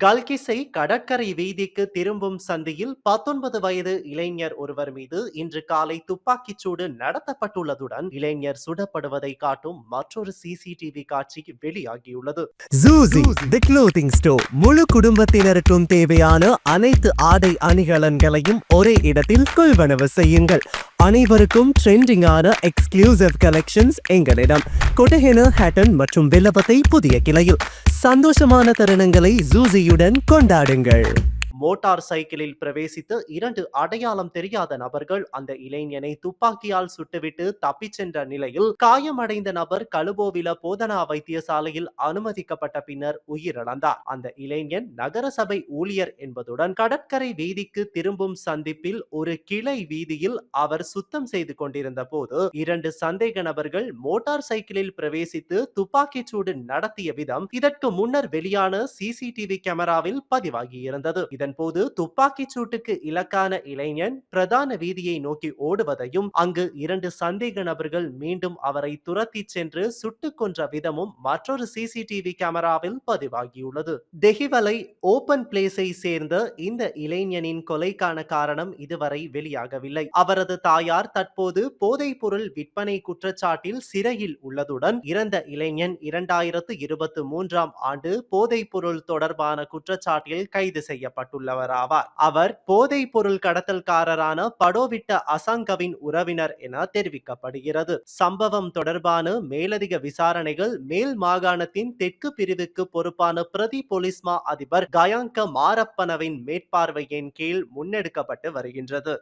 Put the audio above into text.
கல்கிசை கடற்கரை வீதிக்கு திரும்பும் சந்தியில் பத்தொன்பது வயது இளைஞர் ஒருவர் மீது இன்று காலை துப்பாக்கிச் சூடு நடத்தப்பட்டுள்ளதுடன் இளைஞர் சுடப்படுவதை காட்டும் மற்றொரு சிசிடிவி காட்சி வெளியாகியுள்ளது. ஜூசி தி க்ளோத்திங் ஸ்டோர் முழு குடும்பத்தினருக்கும் தேவையான அனைத்து ஆடை அணிகலன்களையும் ஒரே இடத்தில் கொள்வனவு செய்யுங்கள். அனைவருக்கும் ட்ரெண்டிங்கான எக்ஸ்க்ளூசிவ் கலெக்ஷன்ஸ் எங்களிடம். கொட்டஹென ஹேட்டன் மற்றும் வில்லபத்தை புதிய கிளையில். சந்தோஷமான தருணங்களை ஜூசி ஜூசியுடன் கொண்டாடுங்கள். மோட்டார் சைக்கிளில் பிரவேசித்து இரண்டு அடையாளம் தெரியாத நபர்கள் அந்த இளைஞனை துப்பாக்கியால் சுட்டுவிட்டு தப்பிச் சென்ற நிலையில் காயமடைந்த நபர் கழுபோவில போதனா வைத்தியசாலையில் அனுமதிக்கப்பட்ட பின்னர் உயிரிழந்தார். அந்த இளைஞன் நகரசபை ஊழியர் என்பதுடன் கடற்கரை வீதிக்கு திரும்பும் சந்திப்பில் ஒரு கிளை வீதியில் அவர் சுத்தம் செய்து கொண்டிருந்த போது இரண்டு சந்தேக நபர்கள் மோட்டார் சைக்கிளில் பிரவேசித்து துப்பாக்கிச் சூடு நடத்திய விதம் இதற்கு முன்னர் வெளியான சிசிடிவி கேமராவில் பதிவாகியிருந்தது. இதன் போது துப்பாக்கிச் சூட்டுக்கு இலக்கான இளைஞன் பிரதான வீதியை நோக்கி ஓடுவதையும் அங்கு இரண்டு சந்தேக நபர்கள் மீண்டும் அவரை துரத்தி சென்று சுட்டுக் கொன்ற விதமும் மற்றொரு சிசிடிவி கேமராவில் பதிவாகியுள்ளது. தெஹிவலை ஓபன் பிளேஸை சேர்ந்த இந்த இளைஞனின் கொலைக்கான காரணம் இதுவரை வெளியாகவில்லை. அவரது தாயார் தற்போது போதைப் பொருள் விற்பனை குற்றச்சாட்டில் சிறையில் உள்ளதுடன் இறந்த இளைஞன் இரண்டாயிரத்து இருபத்தி மூன்றாம் ஆண்டு போதைப் பொருள் தொடர்பான குற்றச்சாட்டில் கைது உள்ளவராவார். அவர் போதைப் பொருள் கடத்தல்காரரான படோவிட்ட அசங்கவின் உறவினர் என தெரிவிக்கப்படுகிறது. சம்பவம் தொடர்பான மேலதிக விசாரணைகள் மேல் மாகாணத்தின் தெற்கு பிரிவுக்கு பொறுப்பான பிரதி போலீஸ்மா அதிபர் கயாங்க மாரப்பனவின் மேற்பார்வையின் கீழ் முன்னெடுக்கப்பட்டு வருகின்றது.